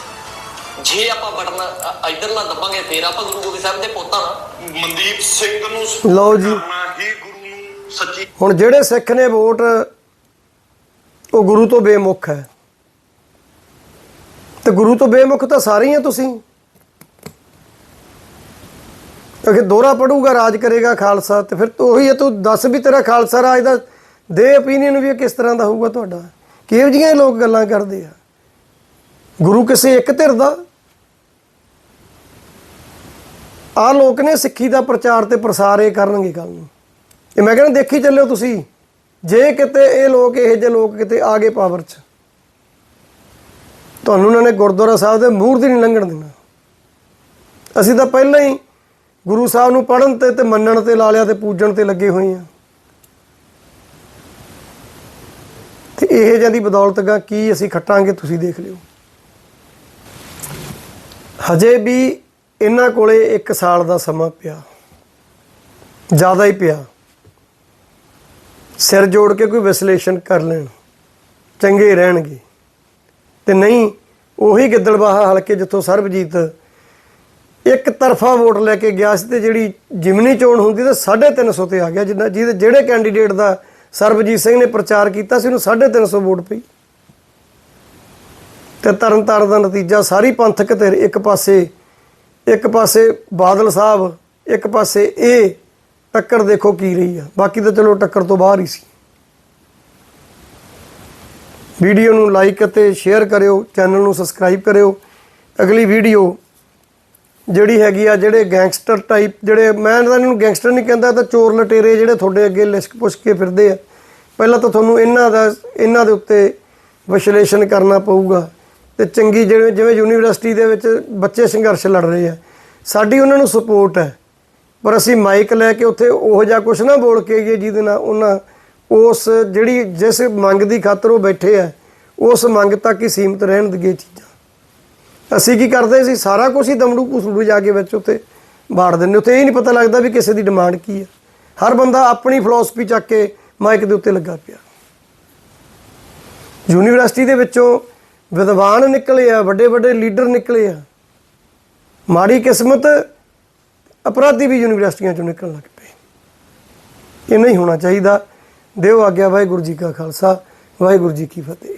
ਜੇ ਆਪਾਂ ਬਟਨ ਇੱਧਰਲਾ ਦੱਬਾਂਗੇ ਫਿਰ ਆਪਾਂ ਗੁਰੂ ਗੋਬਿੰਦ ਸਾਹਿਬ ਦੇ ਪੋਤਾ ਮਨਦੀਪ ਸਿੰਘ ਨੂੰ ਲਓ ਜੀ। ਕਰਨਾ ਹੀ ਗੁਰੂ ਨੂੰ ਸੱਚੀ ਹੁਣ ਜਿਹੜੇ ਸਿੱਖ ਨੇ ਵੋਟ ਉਹ ਗੁਰੂ ਤੋਂ ਬੇਮੁਖ ਹੈ। ਤੇ ਗੁਰੂ ਤੋਂ ਬੇਮੁਖ ਤਾਂ ਸਾਰੇ ਹੀ ਆ ਤੁਸੀਂ। ਅਗੇ ਦੋਹਰਾ ਪੜੂਗਾ, ਰਾਜ ਕਰੇਗਾ ਖਾਲਸਾ, ਤੇ ਫਿਰ ਤੂੰ ਉਹੀ ਹੈ ਤੂੰ ਦੱਸ ਵੀ ਤੇਰਾ ਖਾਲਸਾ ਰਾਜ ਦਾ ਦੇ opinion ਵੀ ਇਹ ਕਿਸ ਤਰ੍ਹਾਂ ਦਾ ਹੋਊਗਾ ਤੁਹਾਡਾ? ਕਿਹੋ ਜਿਹੀਆਂ ਲੋਕ ਗੱਲਾਂ ਕਰਦੇ ਆ? ਗੁਰੂ ਕਿਸੇ ਇੱਕ ਧਿਰ ਦਾ? ਆ ਲੋਕ ਨੇ ਸਿੱਖੀ ਦਾ ਪ੍ਰਚਾਰ ਤੇ ਪ੍ਰਸਾਰ ਇਹ ਕਰਨਗੇ ਗੱਲ ਨੂੰ। ਇਹ ਮੈਂ ਕਹਿੰਦਾ ਦੇਖੀ ਚੱਲਿਓ ਤੁਸੀਂ, ਜੇ ਕਿਤੇ ਇਹ ਲੋਕ, ਇਹੋ ਜਿਹੇ ਲੋਕ ਕਿਤੇ ਆ ਗਏ ਪਾਵਰ 'ਚ। ਤੁਹਾਨੂੰ ਉਹਨਾਂ ਨੇ ਗੁਰਦੁਆਰਾ ਸਾਹਿਬ ਦੇ ਮੂਹਰ ਦੀ ਨਹੀਂ ਲੰਘਣ ਦੇਣਾ। ਅਸੀਂ ਤਾਂ ਪਹਿਲਾਂ ਹੀ ਗੁਰੂ ਸਾਹਿਬ ਨੂੰ ਪੜਨ ਤੇ ਤੇ ਮੰਨਣ ਤੇ ਲਾ ਲਿਆ ਤੇ ਪੂਜਣ ਤੇ ਲੱਗੇ ਹੋਏ ਆ ਤੇ ਇਹ ਜਿਹੀ ਬਦੌਲਤ ਗਾ ਕੀ ਅਸੀਂ ਖੱਟਾਂਗੇ ਤੁਸੀਂ ਦੇਖ ਲਿਓ। ਹਜੇ ਵੀ ਇਹਨਾਂ ਕੋਲੇ 1 ਸਾਲ ਦਾ ਸਮਾਂ ਪਿਆ। ਜ਼ਿਆਦਾ ਹੀ ਪਿਆ। ਸਿਰ ਜੋੜ ਕੇ ਕੋਈ ਵਿਸ਼ਲੇਸ਼ਣ ਕਰ ਲੈਣ। ਚੰਗੇ ਰਹਿਣਗੇ। ਤੇ ਨਹੀਂ, ਉਹੀ ਗਿੱਦੜਬਾਹਾ ਹਲਕੇ ਜਿੱਥੋਂ ਸਰਬਜੀਤ ਇੱਕ ਤਰਫਾ ਵੋਟ ਲੈ ਕੇ ਗਿਆ ਸੀ ਤੇ ਜਿਹੜੀ ਜਿਮਨੀ ਚੋਣ ਹੁੰਦੀ ਤਾਂ 350 ਤੇ ਆ ਗਿਆ ਜਿੰਨਾ ਜਿਹਦੇ ਜਿਹੜੇ ਕੈਂਡੀਡੇਟ ਦਾ ਸਰਬਜੀਤ ਸਿੰਘ ਨੇ ਪ੍ਰਚਾਰ ਕੀਤਾ ਸੀ ਉਹਨੂੰ 350 ਵੋਟ ਪਈ। ਤੇ ਤਰਨਤਾਰਨ ਦਾ ਨਤੀਜਾ ਸਾਰੀ ਪੰਥਕ ਧਿਰ ਇੱਕ ਪਾਸੇ ਇੱਕ ਪਾਸੇ ਬਾਦਲ ਸਾਹਿਬ, ਇੱਕ ਪਾਸੇ ਇਹ ਟੱਕਰ ਦੇਖੋ ਕੀ ਰਹੀ ਆ। ਬਾਕੀ ਤਾਂ ਚਲੋ ਟੱਕਰ ਤੋਂ ਬਾਹਰ ਹੀ ਸੀ। ਵੀਡੀਓ ਨੂੰ ਲਾਈਕ ਅਤੇ ਸ਼ੇਅਰ ਕਰਿਓ, ਚੈਨਲ ਨੂੰ ਸਬਸਕ੍ਰਾਈਬ ਕਰਿਓ। ਅਗਲੀ ਵੀਡੀਓ ਜਿਹੜੀ ਹੈਗੀ ਆ, ਜਿਹੜੇ ਗੈਂਗਸਟਰ ਟਾਈਪ ਜਿਹੜੇ ਮੈਂ ਤਾਂ ਇਹਨੂੰ ਗੈਂਗਸਟਰ ਨਹੀਂ ਕਹਿੰਦਾ ਤਾਂ ਚੋਰ ਲਟੇਰੇ ਜਿਹੜੇ ਤੁਹਾਡੇ ਅੱਗੇ ਲਿਸ਼ਕ ਪੁਸ਼ਕ ਕੇ ਫਿਰਦੇ ਆ। ਪਹਿਲਾਂ ਤਾਂ ਤੁਹਾਨੂੰ ਇਹਨਾਂ ਦਾ, ਇਹਨਾਂ ਦੇ ਉੱਤੇ ਵਿਸ਼ਲੇਸ਼ਣ ਕਰਨਾ ਪਊਗਾ। ਤੇ ਚੰਗੀ ਜਿਵੇਂ ਜਿਵੇਂ ਯੂਨੀਵਰਸਿਟੀ ਦੇ ਵਿੱਚ ਬੱਚੇ ਸੰਘਰਸ਼ ਲੜ ਰਹੇ ਆ। ਸਾਡੀ ਉਹਨਾਂ ਨੂੰ ਸਪੋਰਟ ਹੈ। ਪਰ ਅਸੀਂ ਮਾਈਕ ਲੈ ਕੇ ਉੱਥੇ ਉਹੋ ਜਿਹਾ ਕੁਝ ਨਾ ਬੋਲ ਕੇ ਗਏ ਜਿਹਦੇ ਨਾਲ ਉਹਨਾਂ ਉਸ ਜਿਹੜੀ ਜਿਸ ਮੰਗ ਦੀ ਖਾਤਰ ਉਹ ਬੈਠੇ ਆ, ਉਸ ਮੰਗ ਤੱਕ ਹੀ ਸੀਮਤ ਰਹਿਣ ਦੀ ਚੀਜ਼ਾਂ। ਅਸੀਂ ਕੀ ਕਰਦੇ ਸੀ? ਸਾਰਾ ਕੁਝ ਹੀ ਦਮੜੂ ਕੁਸੜੂ ਜਾ ਕੇ ਵਿੱਚ ਉੱਤੇ ਬਾੜ ਦਿੰਦੇ। ਉੱਥੇ ਇਹ ਨਹੀਂ ਪਤਾ ਲੱਗਦਾ ਵੀ ਕਿਸੇ ਦੀ ਡਿਮਾਂਡ ਕੀ ਹੈ ਹਰ ਬੰਦਾ ਆਪਣੀ ਫਿਲਾਸਫੀ ਚੱਕ ਕੇ ਮਾਈਕ ਦੇ ਉੱਤੇ ਲੱਗਾ ਪਿਆ। ਯੂਨੀਵਰਸਿਟੀ ਦੇ ਵਿੱਚੋਂ ਵਿਦਵਾਨ ਨਿਕਲੇ ਆ ਵੱਡੇ ਵੱਡੇ ਲੀਡਰ ਨਿਕਲੇ ਆ। ਮਾੜੀ ਕਿਸਮਤ ਅਪਰਾਧੀ ਵੀ ਯੂਨੀਵਰਸਿਟੀਆਂ ਚੋਂ ਨਿਕਲਣ ਲੱਗ ਪਏ। ਇਹ ਨਹੀਂ ਹੋਣਾ ਚਾਹੀਦਾ। ਦਿਓ ਆਗਿਆ ਵਾਹਿਗੁਰੂ ਜੀ ਕਾ ਖਾਲਸਾ ਵਾਹਿਗੁਰੂ ਜੀ ਕੀ ਫਤਿਹ।